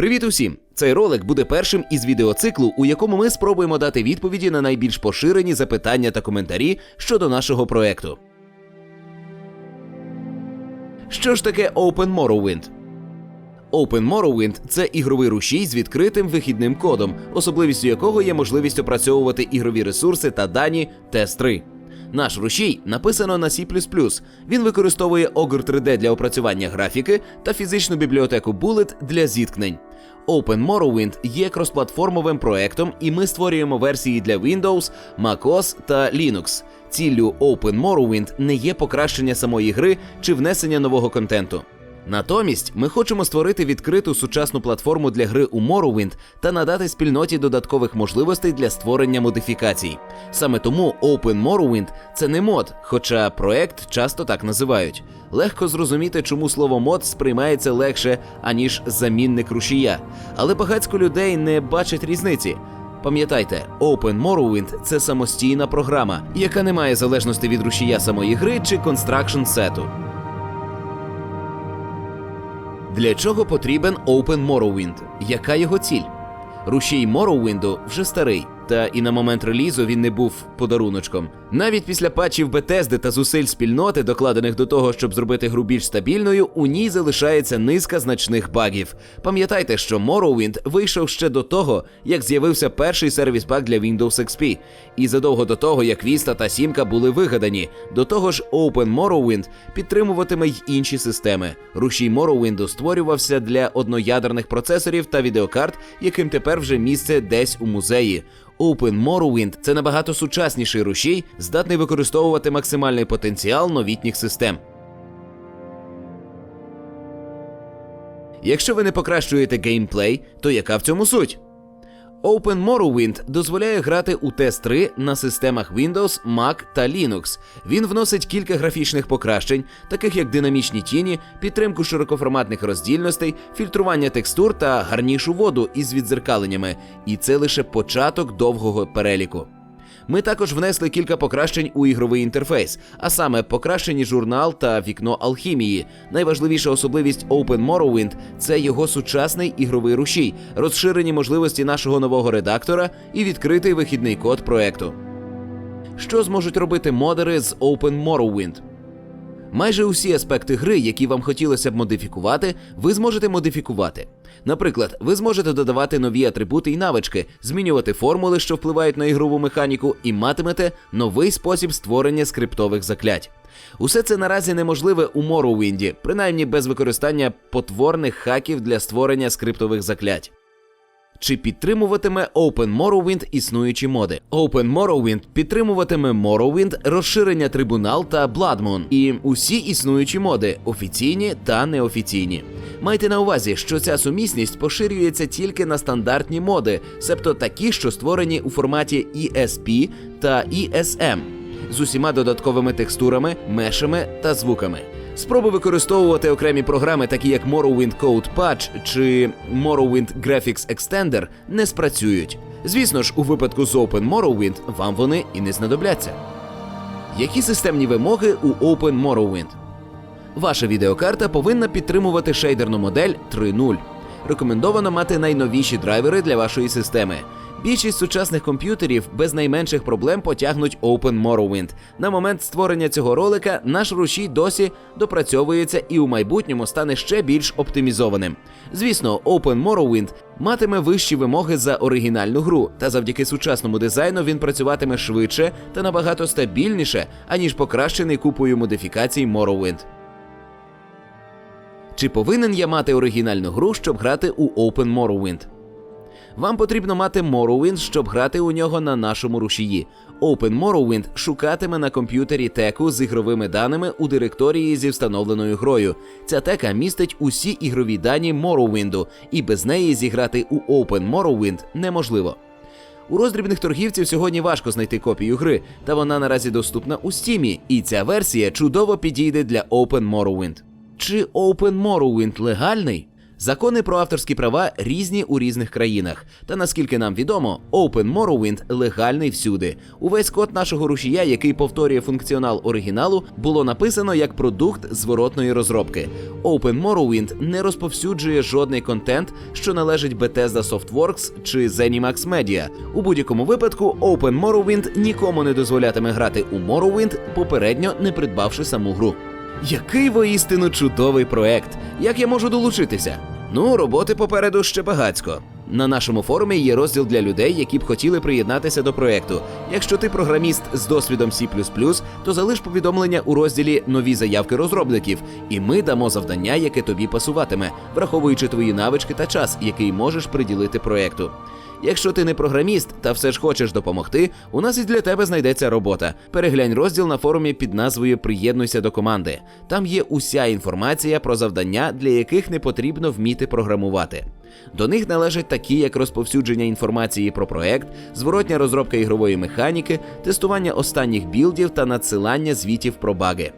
Привіт усім! Цей ролик буде першим із відеоциклу, у якому ми спробуємо дати відповіді на найбільш поширені запитання та коментарі щодо нашого проекту. Що ж таке Open Morrowind? Open Morrowind – це ігровий рушій з відкритим вихідним кодом, особливістю якого є можливість опрацьовувати ігрові ресурси та дані TES 3. Наш рушій написано на C++. Він використовує Ogre 3D для опрацювання графіки та фізичну бібліотеку Bullet для зіткнень. Open Morrowind є кросплатформовим проектом, і ми створюємо версії для Windows, MacOS та Linux. Ціллю Open Morrowind не є покращення самої гри чи внесення нового контенту. Натомість ми хочемо створити відкриту сучасну платформу для гри у Morrowind та надати спільноті додаткових можливостей для створення модифікацій. Саме тому Open Morrowind – це не мод, хоча проект часто так називають. Легко зрозуміти, чому слово мод сприймається легше, аніж замінник рушія. Але багатько людей не бачать різниці. Пам'ятайте, Open Morrowind – це самостійна програма, яка не має залежності від рушія самої гри чи констракшн сету. Для чого потрібен Open Morrowind? Яка його ціль? Рушій Morrowindu вже старий, та і на момент релізу він не був подаруночком. Навіть після патчів Bethesda та зусиль спільноти, докладених до того, щоб зробити гру більш стабільною, у ній залишається низка значних багів. Пам'ятайте, що Morrowind вийшов ще до того, як з'явився перший сервіс пак для Windows XP, і задовго до того, як Vista та Сімка були вигадані. До того ж, Open Morrowind підтримуватиме й інші системи. Рушій Morrowind створювався для одноядерних процесорів та відеокарт, яким тепер вже місце десь у музеї. Open Morrowind – це набагато сучасніший рушій, здатний використовувати максимальний потенціал новітніх систем. Якщо ви не покращуєте геймплей, то яка в цьому суть? Open Morrowind дозволяє грати у TES 3 на системах Windows, Mac та Linux. Він вносить кілька графічних покращень, таких як динамічні тіні, підтримку широкоформатних роздільностей, фільтрування текстур та гарнішу воду із відзеркаленнями. І це лише початок довгого переліку. Ми також внесли кілька покращень у ігровий інтерфейс, а саме покращені журнал та вікно алхімії. Найважливіша особливість Open Morrowind – це його сучасний ігровий рушій, розширені можливості нашого нового редактора і відкритий вихідний код проекту. Що зможуть робити модери з Open Morrowind? Майже усі аспекти гри, які вам хотілося б модифікувати, ви зможете модифікувати. Наприклад, ви зможете додавати нові атрибути і навички, змінювати формули, що впливають на ігрову механіку, і матимете новий спосіб створення скриптових заклять. Усе це наразі неможливе у Morrowind, принаймні без використання потворних хаків для створення скриптових заклять. Чи підтримуватиме Open Morrowind існуючі моди? Open Morrowind підтримуватиме Morrowind, розширення Трибунал та Blood і усі існуючі моди, офіційні та неофіційні. Майте на увазі, що ця сумісність поширюється тільки на стандартні моди, себто такі, що створені у форматі ESP та ESM, з усіма додатковими текстурами, мешами та звуками. Спроби використовувати окремі програми, такі як Morrowind Code Patch чи Morrowind Graphics Extender, не спрацюють. Звісно ж, у випадку з Open Morrowind вам вони і не знадобляться. Які системні вимоги у Open Morrowind? Ваша відеокарта повинна підтримувати шейдерну модель 3.0. Рекомендовано мати найновіші драйвери для вашої системи. Більшість сучасних комп'ютерів без найменших проблем потягнуть Open Morrowind. На момент створення цього ролика наш рушій досі допрацьовується і у майбутньому стане ще більш оптимізованим. Звісно, Open Morrowind матиме вищі вимоги за оригінальну гру, та завдяки сучасному дизайну він працюватиме швидше та набагато стабільніше, аніж покращений купою модифікацій Morrowind. Чи повинен я мати оригінальну гру, щоб грати у Open Morrowind? Вам потрібно мати Morrowind, щоб грати у нього на нашому рушії. Open Morrowind шукатиме на комп'ютері теку з ігровими даними у директорії зі встановленою грою. Ця тека містить усі ігрові дані Morrowind, і без неї зіграти у Open Morrowind неможливо. У роздрібних торгівців сьогодні важко знайти копію гри, та вона наразі доступна у Steam, і ця версія чудово підійде для Open Morrowind. Чи Open Morrowind легальний? Закони про авторські права різні у різних країнах. Та наскільки нам відомо, Open Morrowind легальний всюди. Увесь код нашого рушія, який повторює функціонал оригіналу, було написано як продукт зворотної розробки. Open Morrowind не розповсюджує жодний контент, що належить Bethesda Softworks чи ZeniMax Media. У будь-якому випадку Open Morrowind нікому не дозволятиме грати у Morrowind, попередньо не придбавши саму гру. Який воістину чудовий проект! Як я можу долучитися? Ну, роботи попереду ще багацько. На нашому форумі є розділ для людей, які б хотіли приєднатися до проекту. Якщо ти програміст з досвідом C++, то залиш повідомлення у розділі Нові заявки розробників, і ми дамо завдання, яке тобі пасуватиме, враховуючи твої навички та час, який можеш приділити проекту. Якщо ти не програміст та все ж хочеш допомогти, у нас і для тебе знайдеться робота. Переглянь розділ на форумі під назвою Приєднуйся до команди. Там є уся інформація про завдання, для яких не потрібно вміти програмувати. До них належать такі, як розповсюдження інформації про проект, зворотня розробка ігрової механіки, тестування останніх білдів та надсилання звітів про баги.